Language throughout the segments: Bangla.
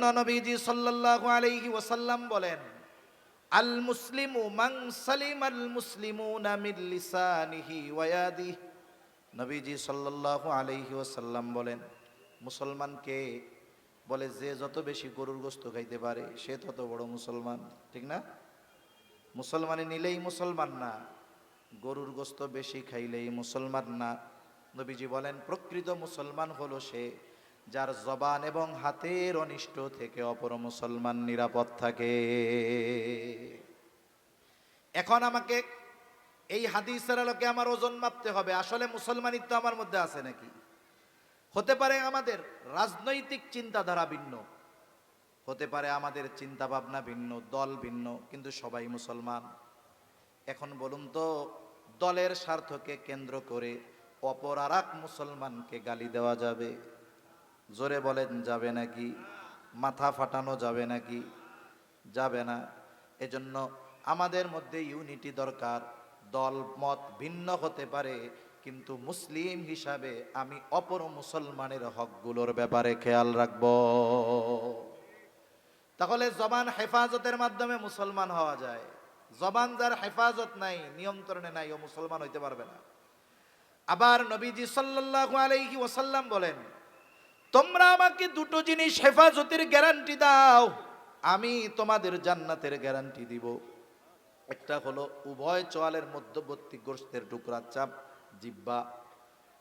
এজন্য নবীজি সাল্লাল্লাহু আলাইহি ওয়াসাল্লাম বলেন আল মুসলিমু মান সালিম আল মুসলিমুনা মিন লিসানিহি ওয়া ইয়াদিহি। নবীজি সাল্লাল্লাহু আলাইহি ওয়াসাল্লাম বলেন মুসলমানকে বলে, যে যত বেশি গরুর গোস্ত খাইতে পারে, সে তত বড় মুসলমান। ঠিক না? মুসলমানে নিলেই মুসলমান না, গরুর গোস্ত বেশি খাইলেই মুসলমান না। নবীজি বলেন, প্রকৃত মুসলমান হলো সে যার জবান এবং হাতের অনিষ্ট থেকে অপর মুসলমান নিরাপদ থাকে। এখন আমাকে এই হাদিসের আলোকে আমার ওজন মাপতে হবে। আসলে মুসলমানিত্ব আমার মধ্যে আছে নাকি? হতে পারে আমাদের রাজনৈতিক চিন্তাধারা ভিন্ন। হতে পারে আমাদের চিন্তা ভাবনা ভিন্ন, দল ভিন্ন, কিন্তু সবাই মুসলমান। এখন বলুন তো, দলের স্বার্থকে কেন্দ্র করে অপর আর মুসলমানকে গালি দেওয়া যাবে। জোরে বলেন, যাবে নাকি? মাথা ফাটানো যাবে নাকি? যাবে না। এজন্য আমাদের মধ্যে ইউনিটি দরকার। দল, মত ভিন্ন হতে পারে, কিন্তু মুসলিম হিসাবে আমি অপর মুসলমানের হকগুলোর ব্যাপারে খেয়াল রাখব। তাহলে জবান হেফাজতের মাধ্যমে মুসলমান হওয়া যায়। জবান যার হেফাজত নাই, নিয়ন্ত্রণে নাই, ও মুসলমান হইতে পারবে না। আবার নবীজি সাল্লাল্লাহু আলাইহি ওয়াসাল্লাম বলেন তোমরা আমাকে দুটো জিনিস হেফাজতের গ্যারান্টি দাও। আমি তোমাদের জান্নাতের গ্যারান্টি দিব। একটা হলো উভয় চোয়ালের মধ্যবর্তী গোষ্ঠের টুকরা চাপ, জিব্বা।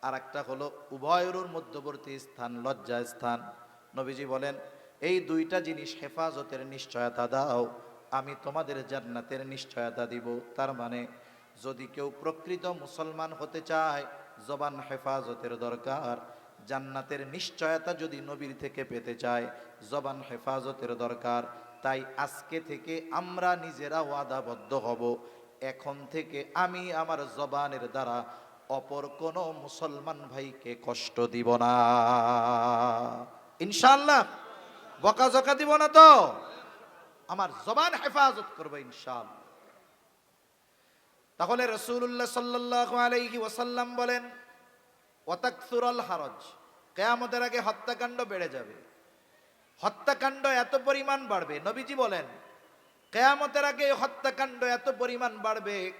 আর একটা হলো উভয়ের মধ্যবর্তী স্থান, লজ্জা স্থান। নবীজি বলেন, এই দুইটা জিনিস হেফাজতের নিশ্চয়তা দাও। আমি তোমাদের জান্নাতের নিশ্চয়তা দিব। তার মানে যদি কেউ প্রকৃত মুসলমান হতে চায়, জবান হেফাজতের দরকার। জান্নাতের নিশ্চয়তা যদি নবীর থেকে পেতে চায়, জবান হেফাজতের দরকার। তাই আজকে থেকে আমরা নিজেরা ওয়াদাবদ্ধ হব। এখন থেকে আমি আমার জবানের দ্বারা অপর কোনো মুসলমান ভাইকে কষ্ট দিব না। ইনশাল্লাহ বকাঝকা দিব না তো। আমার জবান হেফাজত করব ইনশাল্লাহ তাহলে রসুল্লাহ সাল্লাহ আলাইহি ওয়াসাল্লাম বলেন ওয়াতাকসুরাল হারজ। কেয়ামতের আগে হত্যাকাণ্ড বেড়ে যাবে। হত্যাকাণ্ড এত পরিমাণ বাড়বে। নবীজি বলেন, কেয়ামতের আগে হত্যাকাণ্ড এত পরিমাণ বাড়বে,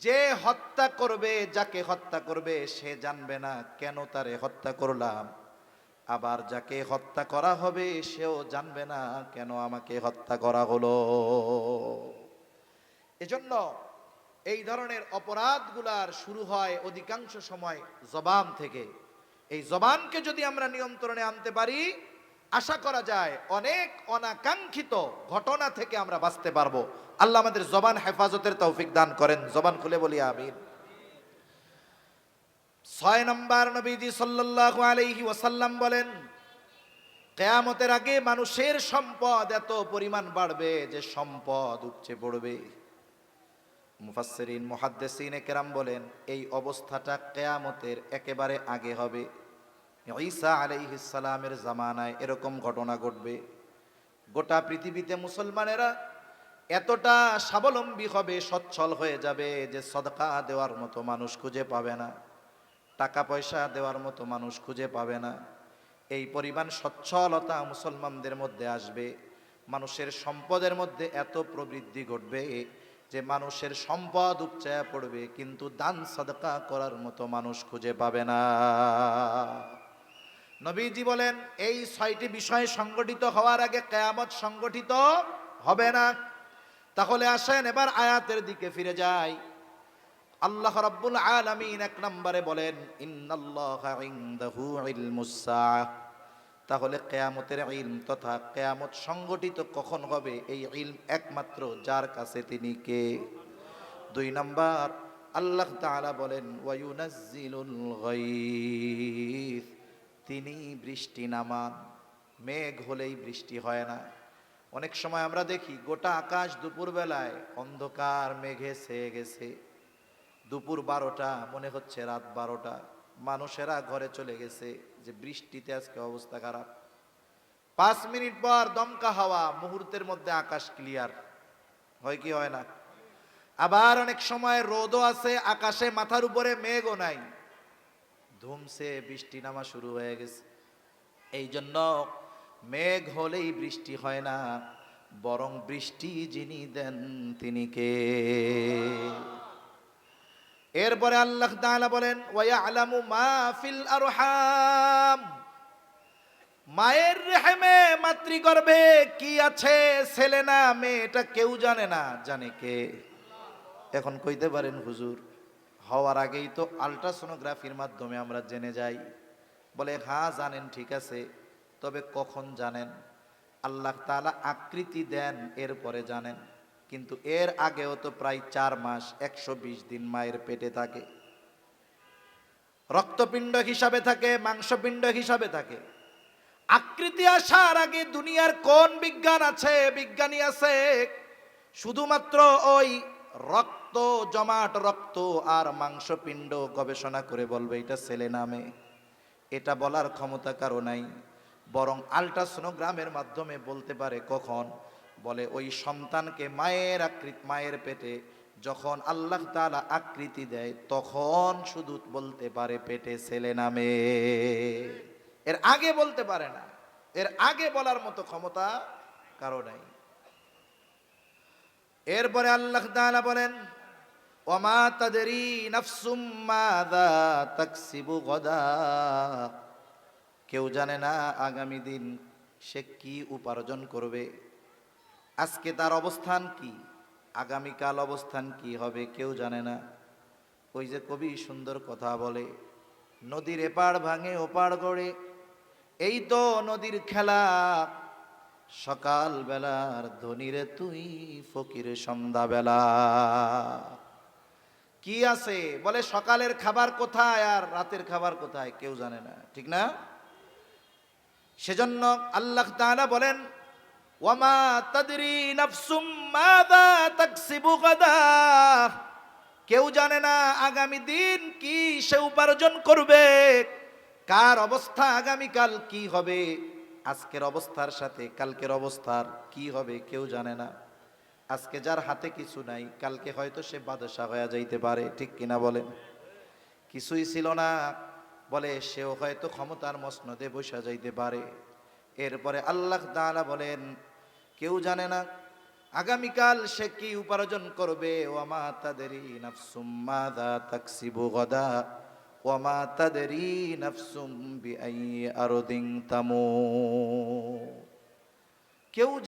যে হত্যা করবে, যাকে হত্যা করবে, সে জানবে না, কেন তারে হত্যা করলাম। আবার যাকে হত্যা করা হবে, সেও জানবে না, কেন আমাকে হত্যা করা হলো। এজন্য এই ধরনের অপরাধগুলার শুরু হয় অধিকাংশ সময় জবান থেকে। এই জবানকে যদি আমরা নিয়ন্ত্রণে আনতে পারি, আশা করা যায় অনেক অনাকাঙ্ক্ষিত ঘটনা থেকে আমরা বাঁচতে পারব। আল্লাহ আমাদের জবান হেফাজতের তৌফিক দান করেন। জবান খুলে বলি, আমিন। ছয় নম্বর নবীজি সাল্লাল্লাহু আলাইহি ওয়াসাল্লাম বলেন, কেয়ামতের আগে মানুষের সম্পদ এত পরিমাণ বাড়বে যে সম্পদ উপচে পড়বে। মুফাসসিরিন, মুহাদ্দিসিন কেরাম বলেন, এই অবস্থাটা কেয়ামতের একেবারে আগে হবে। ঈসা আলাইহিস সালামের জামানায় এরকম ঘটনা ঘটবে। গোটা পৃথিবীতে মুসলমানেরা এতটা স্বাবলম্বী হবে, সচ্ছল হয়ে যাবে যে সদকা দেওয়ার মতো মানুষ খুঁজে পাবে না, টাকা পয়সা দেওয়ার মতো মানুষ খুঁজে পাবে না। এই পরিমাণ সচ্ছলতা মুসলমানদের মধ্যে আসবে, মানুষের সম্পদের মধ্যে এত প্রবৃদ্ধি ঘটবে যে মানুষের সম্পদ উপচায়া পড়বে, কিন্তু দান সাদকা করার মতো মানুষ খুঁজে পাবে না। নবীজি বলেন, এই ছয়টি বিষয় সংগঠিত হওয়ার আগে কেয়ামত সংগঠিত হবে না। তাহলে আসেন, এবার আয়াতের দিকে ফিরে যাই। আল্লাহ রাব্বুল আলামিন এক নম্বরে বলেন ইনদাহু তাহলে কেয়ামতের ইলম তথা কেয়ামত সংগঠিত কখন হবে? এই ইলম একমাত্র যার কাছে তিনি কে? দুই নম্বর, আল্লাহ তাআলা বলেন, ওয়ায়ুনাজ্জিলুল গায়থ। তিনি বৃষ্টি নামান, মেঘ হলেই বৃষ্টি হয় না। অনেক সময় আমরা দেখি, গোটা আকাশ দুপুরবেলায় অন্ধকার, মেঘে ছেয়ে গেছে। দুপুর বারোটা, মনে হচ্ছে রাত বারোটা। মানুষেরা ঘরে চলে গেছে, যে বৃষ্টিতে আজকে অবস্থা খারাপ। পাঁচ মিনিট পর দমকা হাওয়া, মুহূর্তের মধ্যে আকাশ ক্লিয়ার হয় কি, হয় না? আবার অনেক সময় রোদও আছে, আকাশে মাথার উপরে মেঘও নাই। ধুমসে বৃষ্টি নামা শুরু হয়ে গেছে। এই জন্য মেঘ হলেই বৃষ্টি হয় না, বরং বৃষ্টি যিনি দেন তিনি কে? এরপরে আল্লাহ তাআলা বলেন, ওয়ায়ালামু মা ফিল আরহাম। মায়ের রেহেমে মাতৃগর্ভে কি আছে ছেলে না মেয়ে, এটা কেউ জানে না। জানে কে? এখন কইতে পারেন হুজুর, হওয়ার আগেই তো আলট্রাসোনোগ্রাফির মাধ্যমে আমরা জেনে যাই। বলে হ্যাঁ জানেন, ঠিক আছে, তবে কখন জানেন? আল্লাহ তাআলা আকৃতি দেন, এরপরে জানেন। কিন্তু এর আগেও তো প্রায় চার মাস একশো বিশ দিন মায়ের পেটে থাকে। রক্তপিণ্ড হিসাবে থাকে, মাংসপিণ্ড হিসাবে থাকে। আকৃতি আসার আগে দুনিয়ার কোন বিজ্ঞান আছে? বিজ্ঞানী আছে শুধুমাত্র ওই রক্ত, জমাট রক্ত আর মাংসপিণ্ড গবেষণা করে বলবে, এটা ছেলে নামে এটা বলার ক্ষমতা কারও নাই, বরং আলট্রাসোনোগ্রামের মাধ্যমে বলতে পারে কখন বলে, ওই সন্তানকে মায়ের আকৃতি, মায়ের পেটে যখন আল্লাহ তাআলা আকৃতি দেয়, তখন শুধু বলতে পারে পেটে ছেলে নামে এর আগে বলতে পারে না। এর আগে বলার মতো ক্ষমতা কারও নাই। এরপরে আল্লাহ তাআলা বলেন, ওমা তাদেরি নাফসুম মাদা তাকসিবু গদা। কেউ জানে না আগামী দিন সে কি উপার্জন করবে। আজকে তার অবস্থান কি? আগামীকাল অবস্থান কি হবে কেউ জানে না। ওই যে কবি সুন্দর কথা বলে, নদীর এপাড় ভাঙে, ওপাড় গড়ে, এই তো নদীর খেলা। সকাল বেলার ধনীরে তুই ফকির সন্ধ্যাবেলা। কি আছে? বলে সকালের খাবার কোথায় আর রাতের খাবার কোথায়? কেউ জানে না, ঠিক না? সেজন্য আল্লাহ তাআলা বলেন ওয়ামা তাদরি নাফসুম গাদা। কেউ জানে না আগামী দিন কি সে উপার্জন করবে, কার অবস্থা আগামীকাল কি হবে, আজকের অবস্থার সাথে কালকের অবস্থার কি হবে কেউ জানে না। আজকে যার হাতে কিছু নাই, কালকে হয়তো সে বাদশা হয়ে যাইতে পারে, ঠিক কিনা বলেন? কিছুই ছিল না, বলে সেও হয়তো ক্ষমতার মসনদে বসা যাইতে পারে। এরপরে আল্লাহ তাআলা বলেন কেউ জানে না। আগামীকাল সে কি উপার্জন করবে? ওয়ামা তাদেরই নাফসুম মাদা তাকসিবু গদা। ওয়ামা তাদেরি নাফসুম বিআই আরদিন তামু। কেউ